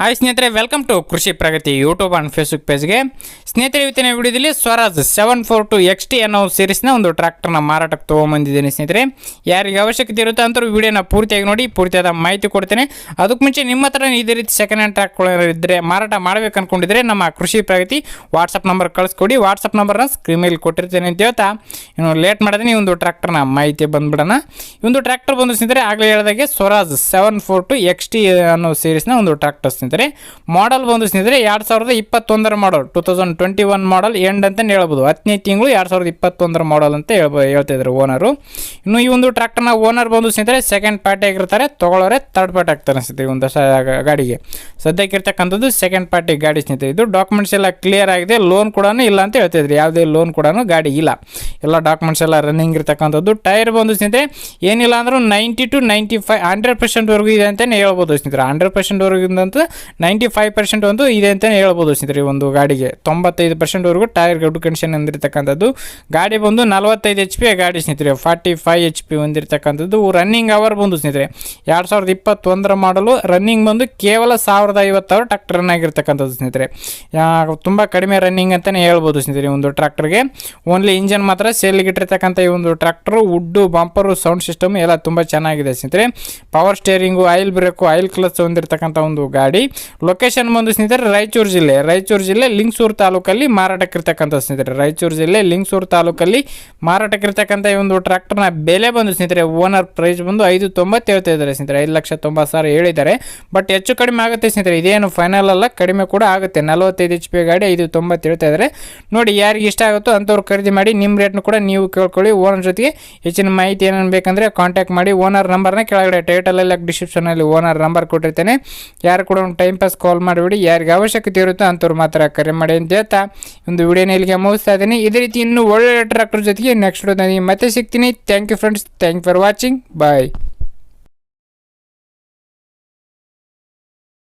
Hi ಸ್ನೇಹಿತರೆ welcome to Krishi Pragati YouTube and Facebook ಪೇಜ್ಗೆ ಸ್ನೇಹಿತರೆ, ಇವತ್ತಿನ ವಿಡಿಯೋದಲ್ಲಿ Swaraj seven four two X T ಅನ್ನೋ ಸೀರೀಸ್ನ ಒಂದು ಟ್ರ್ಯಾಕ್ಟರ್ನ ಮಾರಾಟಕ್ಕೆ ತೊಗೊಂಬಂದಿದ್ದೀನಿ ಸ್ನೇಹಿತರೆ. ಯಾರಿಗೆ ಅವಶ್ಯಕತೆ ಇರುತ್ತೆ ಅಂತರೂ ವಿಡಿಯೋನ ಪೂರ್ತಿಯಾಗಿ ನೋಡಿ, ಪೂರ್ತಿಯಾದ ಮಾಹಿತಿ ಕೊಡ್ತೇನೆ. ಅದಕ್ಕೆ ಮುಂಚೆ ನಿಮ್ಮ ಹತ್ರ ಇದೇ ರೀತಿ ಸೆಕೆಂಡ್ ಹ್ಯಾಂಡ್ ಟ್ರ್ಯಾಕ್ಗಳು ಇದ್ದರೆ ಮಾರಾಟ ಮಾಡಬೇಕು ಅಂದ್ಕೊಂಡಿದ್ರೆ ನಮ್ಮ ಕೃಷಿ ಪ್ರಗತಿ ವಾಟ್ಸಪ್ ನಂಬರ್ ಕಳಿಸ್ಕೊಡಿ. ವಾಟ್ಸಪ್ ನಂಬರ್ನ ಸ್ಕ್ರೀನ್ ಮೇಲೆ ಕೊಟ್ಟಿರ್ತೇನೆ ಅಂತ ಹೇಳ್ತಾ. ಇನ್ನು ಲೇಟ್ ಮಾಡಿದ್ರೆ ಈ ಒಂದು ಟ್ರ್ಯಾಕ್ಟರ್ನ ಮಾಹಿತಿ ಬಂದ್ಬಿಡೋಣ. ಈ ಒಂದು ಟ್ರ್ಯಾಕ್ಟರ್ ಬಂದು ಸ್ನೇಹಿತರೆ, ಆಗಲೇ ಹೇಳಿದಾಗೆ Swaraj seven four two X T ಅನ್ನೋ ಸೀರೀಸ್ನ ಒಂದು ಟ್ರ್ಯಾಕ್ಟರ್ ಸ್ನೇಹಿತರೆ ಮಾಡಲ್ ಬಂದು ಸ್ನೇಹಿತರೆ, ಎರಡು ಸಾವಿರದ ಇಪ್ಪತ್ತೊಂದರ model two thousand twenty one model end ಅಂತಲೇ ಹೇಳ್ಬೋದು. ಹತ್ತನೇ ತಿಂಗಳು ಎರಡು ಸಾವಿರದ ಇಪ್ಪತ್ತೊಂದರ ಮಾಡಲ್ ಅಂತ ಹೇಳ್ಬೋ ಹೇಳ್ತಿದ್ರು ಓನರು ಇನ್ನು ಈ ಒಂದು ಟ್ರ್ಯಾಕ್ಟರ್ನ ಓನರ್ ಬಂದು ಸ್ನೇಹಿತರೆ ಸೆಕೆಂಡ್ ಪಾರ್ಟಿ ಆಗಿರ್ತಾರೆ ತೊಗೊಳೋರೆ ಥರ್ಡ್ ಪಾರ್ಟಿ ಆಗ್ತಾರೆ ಸ್ನೇಹಿತರೆ ಒಂದು ಗಾಡಿಗೆ. ಸದ್ಯಕ್ಕೆ ಇರ್ತಕ್ಕಂಥದ್ದು ಸೆಕೆಂಡ್ ಪಾರ್ಟಿ ಗಾಡಿ ಸ್ನೇಹಿತರೆ. ಇದು ಡಾಕ್ಯುಮೆಂಟ್ಸ್ ಎಲ್ಲ ಕ್ಲಿಯರ್ ಆಗಿದೆ ಲೋನ್ ಕೂಡ ಇಲ್ಲ ಅಂತ ಹೇಳ್ತಿದ್ರು ಯಾವುದೇ ಲೋನ್ ಕೂಡ ಗಾಡಿ ಇಲ್ಲ. ಎಲ್ಲ ಡಾಕ್ಯುಮೆಂಟ್ಸ್ ಎಲ್ಲ ರನ್ನಿಂಗ್ ಇರ್ತಕ್ಕಂಥದ್ದು. ಟೈರ್ ಬಂದು ಸ್ನೇಹಿತರೆ, ಏನಿಲ್ಲ ಅಂದರೂ ninety two ninety five hundred ಪರ್ಸೆಂಟ್ವರೆಗೂ ಇದೆ ಅಂತಲೇ ಹೇಳ್ಬೋದು ಸ್ನೇಹಿತರೆ. ಹಂಡ್ರೆಡ್ ಪರ್ಸೆಂಟ್ವರೆಗಿಂದಂತೂ ನೈಂಟಿ ಫೈವ್ ಪರ್ಸೆಂಟ್ ಒಂದು ಇದೆ ಅಂತಲೇ ಹೇಳ್ಬೋದು ಸ್ನೇಹಿತರೆ ಒಂದು ಗಾಡಿಗೆ. ತೊಂಬತ್ತೈದು ಪರ್ಸೆಂಟ್ವರೆಗೂ ಟೈರ್ ಗುಡ್ ಕಂಡೀಷನ್ ಹೊಂದಿರತಕ್ಕಂಥದ್ದು ಗಾಡಿ ಬಂದು ನಲವತ್ತೈದು ಎಚ್ ಪಿ ಗಾಡಿ ಸ್ನೇಹಿತರೆ, ಫಾರ್ಟಿ ಫೈವ್ ಎಚ್ ಪಿ ಹೊಂದಿರತಕ್ಕಂಥದ್ದು. ರನ್ನಿಂಗ್ ಅವರ್ ಬಂದು ಸ್ನೇಹಿತರೆ, ಎರಡು ಸಾವಿರದ ಇಪ್ಪತ್ತೊಂದರ ಮಾಡಲು ರನ್ನಿಂಗ್ ಬಂದು ಕೇವಲ ಸಾವಿರದ ಐವತ್ತು ಅವರ್ ಟ್ರಾಕ್ಟರ್ ಆಗಿರ್ತಕ್ಕಂಥದ್ದು ಸ್ನೇಹಿತರೆ. ತುಂಬ ಕಡಿಮೆ ರನ್ನಿಂಗ್ ಅಂತಲೇ ಹೇಳ್ಬೋದು ಸ್ನೇಹಿತರೆ ಒಂದು ಟ್ರಾಕ್ಟರ್ಗೆ ಓನ್ಲಿ ಇಂಜನ್ ಮಾತ್ರ ಸೇಲ್ಗಿಟ್ಟಿರ್ತಕ್ಕಂಥ ಈ ಒಂದು tractor wood bumper sound system ಎಲ್ಲ ತುಂಬ ಚೆನ್ನಾಗಿದೆ ಸ್ನೇಹಿತರೆ. Power steering oil brake oil clutch ಹೊಂದಿರತಕ್ಕಂಥ ಒಂದು ಗಾಡಿ. ಲೊಕೇಶನ್ ಬಂದು ಸ್ನೇಹಿತರೆ, ರಾಯಚೂರು ಜಿಲ್ಲೆ. ರಾಯಚೂರು ಜಿಲ್ಲೆ ಲಿಂಗ್ಸೂರು ತಾಲೂಕಲ್ಲಿ ಮಾರಾಟಕ್ಕಿರ್ತಕ್ಕಂಥ ಸ್ನೇಹಿತರೆ. ರಾಯಚೂರು ಜಿಲ್ಲೆ ಲಿಂಗ್ಸೂರು ತಾಲೂಕಲ್ಲಿ ಮಾರಾಟಕ್ಕಿರ್ತಕ್ಕಂಥ ಈ ಒಂದು ಟ್ರ್ಯಾಕ್ಟರ್ನ ಬೆಲೆ ಬಂದು ಸ್ನೇಹಿತರೆ, ಓನರ್ ಪ್ರೈಸ್ ಬಂದು ಐದು ತೊಂಬತ್ತು ಹೇಳ್ತಾ ಇದ್ದಾರೆ ಸ್ನೇಹಿತರೆ. ಐದು ಲಕ್ಷ ತೊಂಬತ್ತು ಸಾವಿರ ಹೇಳಿದ್ದಾರೆ. ಬಟ್ ಹೆಚ್ಚು ಕಡಿಮೆ ಆಗುತ್ತೆ ಸ್ನೇಹಿತರೆ. ಇದೇನು ಫೈನಲ್ ಅಲ್ಲ, ಕಡಿಮೆ ಕೂಡ ಆಗುತ್ತೆ. ನಲವತ್ತೈದು ಎಚ್ ಪಿ ಗಾಡಿ ಐದು ತೊಂಬತ್ತು ಹೇಳ್ತಾ ಇದ್ದಾರೆ. ನೋಡಿ, ಯಾರಿಗೆ ಇಷ್ಟ ಆಗುತ್ತೋ ಅಂಥವ್ರು ಖರೀದಿ ಮಾಡಿ, ನಿಮ್ಮ ರೇಟ್ನು ಕೂಡ ನೀವು ಕೇಳ್ಕೊಳ್ಳಿ. ಓನರ್ ಜೊತೆಗೆ ಹೆಚ್ಚಿನ ಮಾಹಿತಿ ಏನೇನು ಬೇಕಂದರೆ ಕಾಂಟ್ಯಾಕ್ಟ್ ಮಾಡಿ. ಓನರ್ ನಂಬರ್ನ ಕೆಳಗಡೆ ಟೈಟಲಲ್ಲಿ ಡಿಸ್ಕ್ರಿಪ್ಷನಲ್ಲಿ ಓನರ್ ನಂಬರ್ ಕೊಟ್ಟಿರ್ತೇನೆ. ಯಾರು ಕೂಡ ಟೈಮ್ ಪಾಸ್ ಕಾಲ್ ಮಾಡಿಬಿಡಿ. ಯಾರಿಗೆ ಅವಶ್ಯಕತೆ ಇರುತ್ತೋ ಅಂಥವ್ರು ಮಾತ್ರ ಕರೆ ಮಾಡಿ ಅಂತ ಹೇಳ್ತಾ ಒಂದು ವಿಡಿಯೋನ ಇಲ್ಲಿಗೆ ಮುಗಿಸ್ತಾ ಇದ್ದೀನಿ. ಇದೇ ರೀತಿ ಇನ್ನೂ ಒಳ್ಳೆ ಡಾಕ್ಟರ್ ಜೊತೆಗೆ ನೆಕ್ಸ್ಟ್ ಮತ್ತೆ ಸಿಗ್ತೀನಿ. Thank you friends thank for watching bye